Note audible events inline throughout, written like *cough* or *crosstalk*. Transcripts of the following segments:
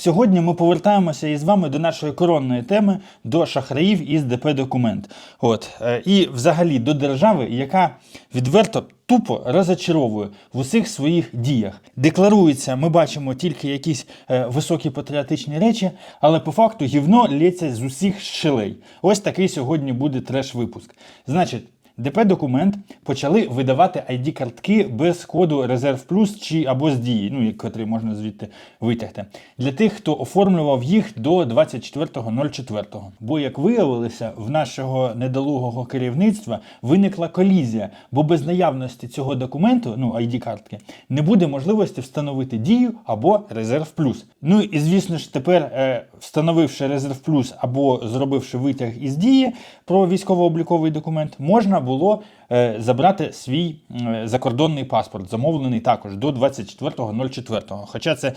Сьогодні ми повертаємося із вами до нашої коронної теми до шахраїв із ДП Документ. От е, і взагалі до держави, яка відверто тупо розочаровує в усіх своїх діях. Декларується, ми бачимо тільки якісь е, високі патріотичні речі, але по факту гівно лється з усіх щелей. Ось такий сьогодні буде треш-випуск. Значить. ДП документ почали видавати id картки без коду Резерв Плюс чи або з дії, ну котрий можна звідти витягти, для тих, хто оформлював їх до 24.04. Бо, як виявилося, в нашого недолугого керівництва виникла колізія, бо без наявності цього документу, ну id картки, не буде можливості встановити дію або Резерв Плюс. Ну і звісно ж, тепер, е, встановивши Резерв Плюс або зробивши витяг із дії про військово-обліковий документ, можна було е, забрати свій е, закордонний паспорт, замовлений також до 24.04. Хоча це.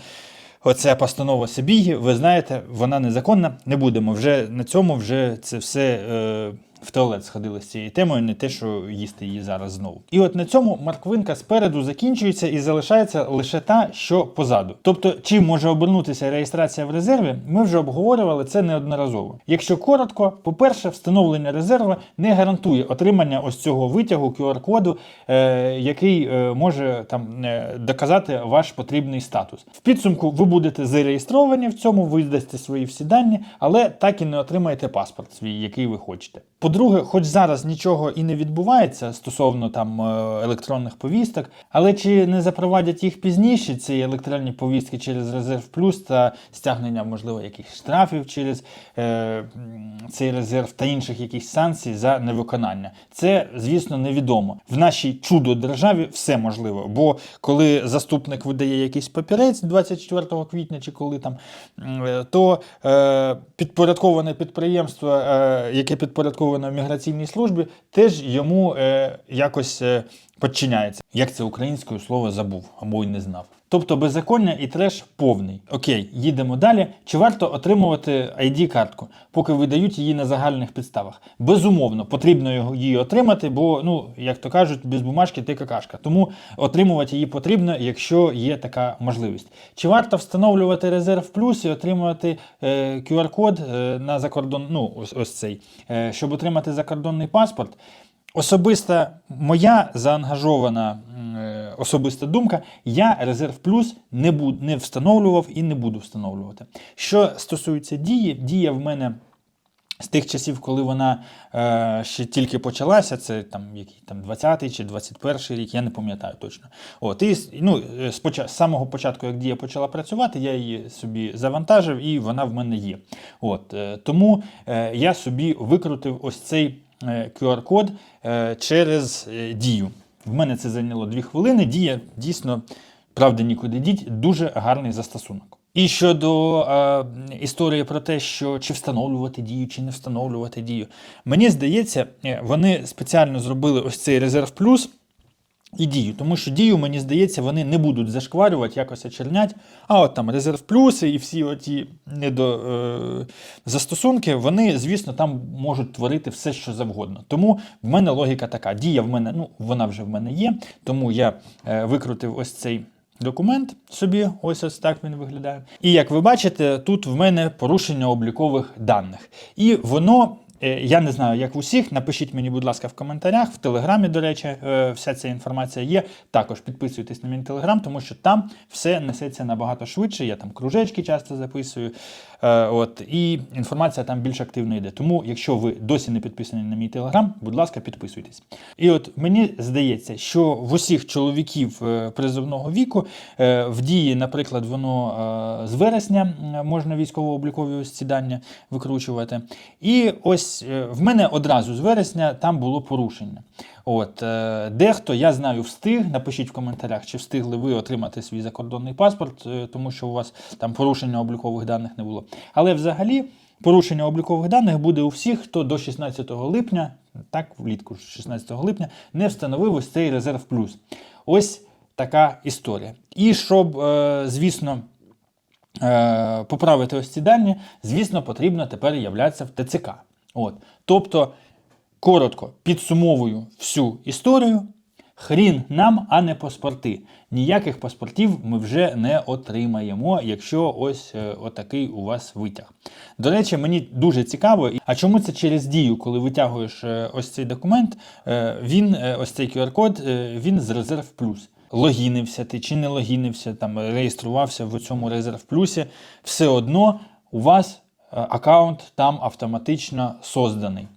Оця постанова Сибії, ви знаєте, вона незаконна. Не будемо вже на цьому вже це все е, в туалет сходили з цією темою, не те, що їсти її зараз знову. І от на цьому морквинка спереду закінчується і залишається лише та, що позаду. Тобто, чим може обернутися реєстрація в резерві, ми вже обговорювали це неодноразово. Якщо коротко, по-перше, встановлення резерву не гарантує отримання ось цього витягу QR-коду, е, який е, може там е, доказати ваш потрібний статус. В підсумку ви будете зареєстровані в цьому, ви дасте свої всі дані, але так і не отримаєте паспорт свій, який ви хочете. По-друге, хоч зараз нічого і не відбувається стосовно там е, електронних повісток, але чи не запровадять їх пізніше, ці електронні повістки через резерв плюс та стягнення, можливо, якихось штрафів через е, цей резерв та інших якихось санкцій за невиконання? Це, звісно, невідомо. В нашій чудо державі все можливо. Бо коли заступник видає якийсь папірець 24 квітня чи коли там, е, то е, підпорядковане підприємство, е, яке підпорядковане в міграційній службі, теж йому е, якось е, підчиняється. Як це українською слово забув або й не знав. Тобто беззаконня і треш повний. Окей, їдемо далі. Чи варто отримувати ID-картку, поки видають її на загальних підставах? Безумовно, потрібно її отримати, бо, ну, як то кажуть, без бумажки ти какашка. Тому отримувати її потрібно, якщо є така можливість. Чи варто встановлювати резерв плюс і отримувати е, QR-код е, на закордон, ну, ось, ось цей, е, щоб отримати закордонний паспорт? Особиста моя заангажована е, особиста думка, я резерв плюс не, буд, не встановлював і не буду встановлювати. Що стосується дії, дія в мене з тих часів, коли вона е, ще тільки почалася, це там який там 20-й чи 21-й рік, я не пам'ятаю точно. От, і ну, е, споча- з самого початку, як дія почала працювати, я її собі завантажив і вона в мене є. От, е, тому е, я собі викрутив ось цей QR-код е, через е, дію. В мене це зайняло 2 хвилини. Дія дійсно, правда, нікуди діть, дуже гарний застосунок. І щодо е, історії про те, що чи встановлювати дію, чи не встановлювати дію, мені здається, е, вони спеціально зробили ось цей резерв плюс і дію, тому що дію, мені здається, вони не будуть зашкварювати, якось очернять. А от там резерв плюси і всі оті недо, е, застосунки, вони, звісно, там можуть творити все, що завгодно. Тому в мене логіка така: дія в мене, ну вона вже в мене є, тому я е, викрутив ось цей. Документ собі, ось ось так він виглядає. І як ви бачите, тут в мене порушення облікових даних. І воно, я не знаю, як в усіх. Напишіть мені, будь ласка, в коментарях, в телеграмі, до речі, е, вся ця інформація є. Також підписуйтесь на мій телеграм, тому що там все несеться набагато швидше. Я там кружечки часто записую. Е, От, і інформація там більш активно йде. Тому, якщо ви досі не підписані на мій телеграм, будь ласка, підписуйтесь. І от мені здається, що в усіх чоловіків е, призовного віку е, в дії, наприклад, воно е, з вересня можна військово-облікові дані викручувати. І ось е, в мене одразу з вересня там було порушення. От, е, дехто, я знаю, встиг. Напишіть в коментарях, чи встигли ви отримати свій закордонний паспорт, е, тому що у вас там порушення облікових даних не було. Але взагалі порушення облікових даних буде у всіх, хто до 16 липня, так, влітку 16 липня, не встановив ось цей резерв плюс. Ось така історія. І щоб, звісно. Поправити ось ці дані, звісно, потрібно тепер являтися в ТЦК. От. Тобто, коротко підсумовую всю історію. Хрін нам, а не паспорти. Ніяких паспортів ми вже не отримаємо, якщо ось е, отакий у вас витяг. До речі, мені дуже цікаво, а чому це через дію, коли витягуєш е, ось цей документ, е, він, ось цей QR-код, він з резерв плюс. Логінився ти чи не логінився, там реєструвався в цьому резерв плюсі, все одно у вас аккаунт там автоматично созданий.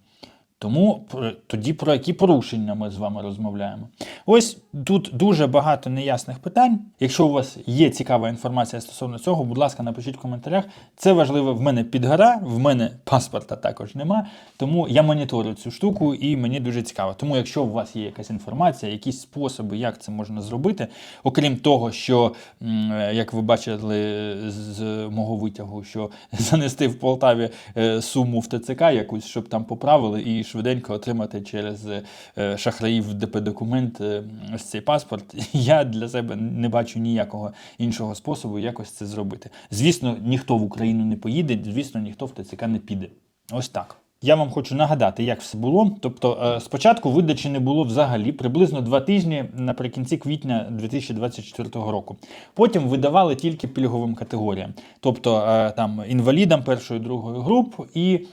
Тому тоді про які порушення ми з вами розмовляємо. Ось тут дуже багато неясних питань. Якщо у вас є цікава інформація стосовно цього, будь ласка, напишіть в коментарях. Це важливо. В мене підгора, в мене паспорта також нема. Тому я моніторю цю штуку і мені дуже цікаво. Тому, якщо у вас є якась інформація, якісь способи, як це можна зробити, окрім того, що, е, як ви бачили з мого витягу, що *laughs* занести в Полтаві е, суму в ТЦК якусь, щоб там поправили, і швиденько отримати через е, шахраїв ДП документ е, ось цей паспорт. *laughs* Я для себе не бачу ніякого іншого способу якось це зробити. Звісно, ніхто в Україну не поїде, звісно, ніхто в ТЦК не піде. Ось так. Я вам хочу нагадати, як все було. Тобто, е, спочатку видачі не було взагалі приблизно два тижні наприкінці квітня 2024 року. Потім видавали тільки пільговим категоріям, тобто е, там інвалідам першої другої груп і е,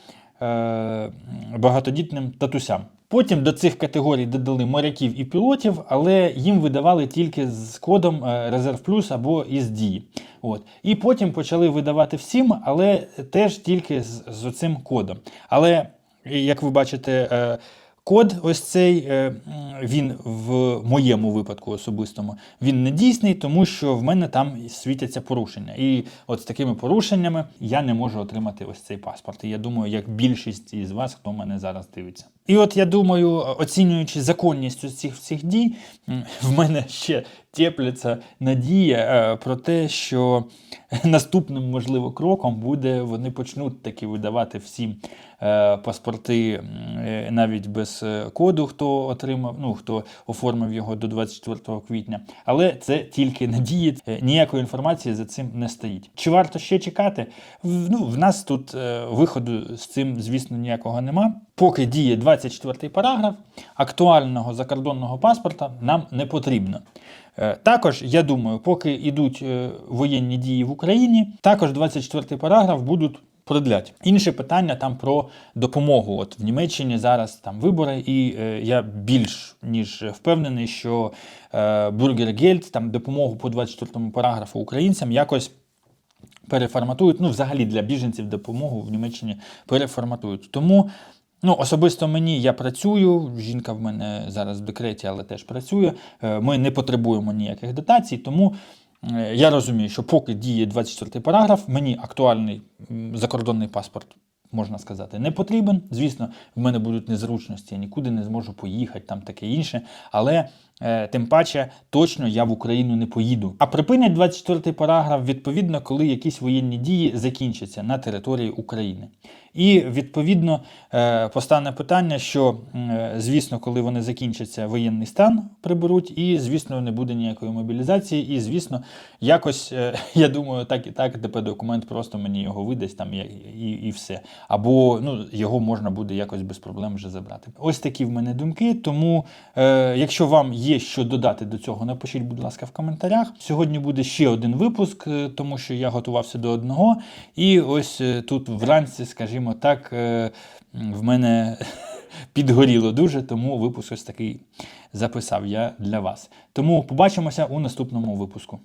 багатодітним татусям. Потім до цих категорій додали моряків і пілотів, але їм видавали тільки з кодом е, Резерв Плюс або із дії. От. І потім почали видавати всім, але теж тільки з, з оцим кодом. Але, як ви бачите, е, код ось цей, е, він в моєму випадку особистому, він не дійсний, тому що в мене там світяться порушення. І от з такими порушеннями я не можу отримати ось цей паспорт. І я думаю, як більшість із вас, хто мене зараз дивиться. І от я думаю, оцінюючи законність цих всіх дій, в мене ще тепляться надія е, про те, що наступним можливо кроком буде, вони почнуть таки видавати всім е, паспорти е, навіть без коду, хто отримав, ну хто оформив його до 24 квітня. Але це тільки надії, ніякої інформації за цим не стоїть. Чи варто ще чекати? Ну, в нас тут виходу з цим, звісно, ніякого нема. Поки діє 24 параграф, актуального закордонного паспорта нам не потрібно. Е, Також, я думаю, поки йдуть е, воєнні дії в Україні, також 24 параграф будуть продлять. Інше питання там про допомогу. От в Німеччині зараз там вибори, і е, я більш ніж впевнений, що е, Бюргергельд, там допомогу по 24 параграфу українцям якось переформатують. Ну, взагалі для біженців допомогу в Німеччині переформатують. Тому. Ну, особисто мені я працюю. Жінка в мене зараз в декреті, але теж працює. Е, Ми не потребуємо ніяких дотацій, тому е, я розумію, що поки діє 24 параграф, мені актуальний закордонний паспорт. Можна сказати, не потрібен. Звісно, в мене будуть незручності, я нікуди не зможу поїхати, там таке інше. Але е, тим паче точно я в Україну не поїду. А припинять 24 параграф відповідно, коли якісь воєнні дії закінчаться на території України. І відповідно е, постане питання, що е, звісно, коли вони закінчаться, воєнний стан приберуть, і звісно, не буде ніякої мобілізації. І звісно, якось е, *laughs* я думаю, так і так ДП документ просто мені його видасть там і, і, все. Або ну його можна буде якось без проблем вже забрати. Ось такі в мене думки. Тому, якщо вам є що додати до цього, напишіть, будь ласка, в коментарях. Сьогодні буде ще один випуск, тому що я готувався до одного. І ось тут вранці, скажімо так, е, в мене *laughs* підгоріло дуже, тому випуск ось такий записав я для вас. Тому побачимося у наступному випуску.